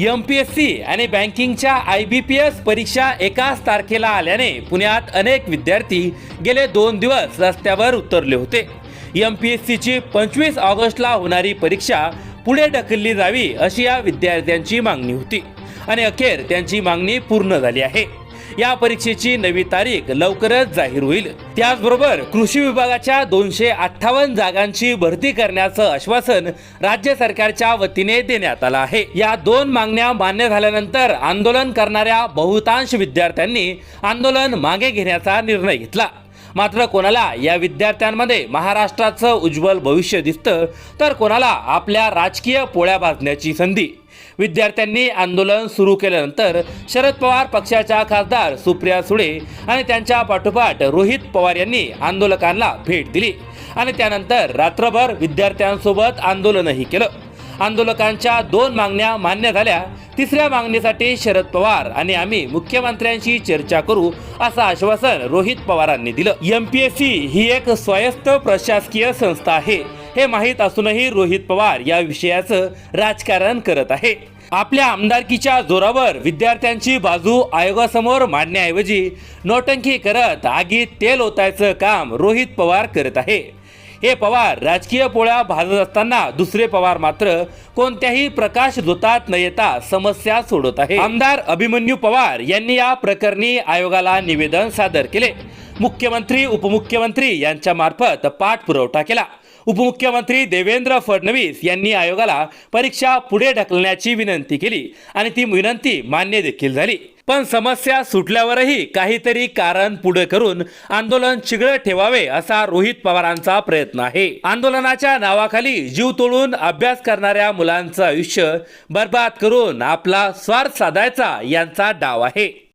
M P S C आणि बँकिंगच्या I B P S परीक्षा एकाच तारखेला आल्याने पुण्यात अनेक विद्यार्थी गेले दोन दिवस रस्त्यावर उतरले होते. एम पी एस सीची पंचवीस ऑगस्टला होणारी परीक्षा पुढे ढकलली जावी अशी या विद्यार्थ्यांची मागणी होती. आणि अखेर त्यांची मागणी पूर्ण झाली आहे. या परीक्षेची नवी तारीख लवकरच जाहीर होईल. त्याचबरोबर कृषी विभागाच्या दोनशे अठ्ठावन्न जागांची भरती करण्याचं आश्वासन राज्य सरकारच्या वतीने देण्यात आलं आहे. या दोन मागण्या मान्य झाल्यानंतर आंदोलन करणाऱ्या बहुतांश विद्यार्थ्यांनी आंदोलन मागे घेण्याचा निर्णय घेतला. मात्र कोणाला या विद्यार्थ्यांमध्ये महाराष्ट्राचं उज्ज्वल भविष्य दिसतं तर कोणाला आपल्या राजकीय पोळ्या भाजण्याची संधी. विद्यार्थ्यांनी आंदोलन सुरू केल्यानंतर शरद पवार पक्षाच्या खासदार सुप्रिया सुळे आणि त्यांच्या पाठोपाठ रोहित पवार यांनी आंदोलकांना भेट दिली. आणि त्यानंतर रात्रभर विद्यार्थ्यांसोबत आंदोलनही केलं. आंदोलकांच्या दोन मागण्या मान्य झाल्या. तिसऱ्या मागणीसाठी शरद पवार आणि आम्ही मुख्यमंत्र्यांशी चर्चा करू असं आश्वासन रोहित पवारांनी दिलं. एम पी एस सी ही एक स्वायत्त प्रशासकीय संस्था आहे. हे माहीत असूनही रोहित पवार या विषयाचं राजकारण करत आहे. आपल्या आमदारकीच्या जोरावर विद्यार्थ्यांची बाजू आयोगासमोर मांडण्याऐवजी नोटंकी करत आगीत तेल ओतायचं काम रोहित पवार करत आहे. हे पवार राजकीय पोळ्या भाजत असताना दुसरे पवार मात्र कोणत्याही प्रकाश धुतात न येता समस्या सोडवत आहे आमदार अभिमन्यू पवार यांनी या प्रकरणी आयोगाला निवेदन सादर केले. मुख्यमंत्री उपमुख्यमंत्री यांच्या मार्फत पाठपुरवठा केला. उपमुख्यमंत्री देवेंद्र फडणवीस यांनी आयोगाला परीक्षा पुढे ढकलण्याची विनंती केली आणि ती विनंती मान्य देखील झाली. पण समस्या सुटल्यावरही काहीतरी कारण पुढे करून आंदोलन चिघळ ठेवावे असा रोहित पवारांचा प्रयत्न आहे. आंदोलनाच्या नावाखाली जीव तोडून अभ्यास करणाऱ्या मुलांचं आयुष्य बर्बाद करून आपला स्वार्थ साधायचा यांचा डाव आहे.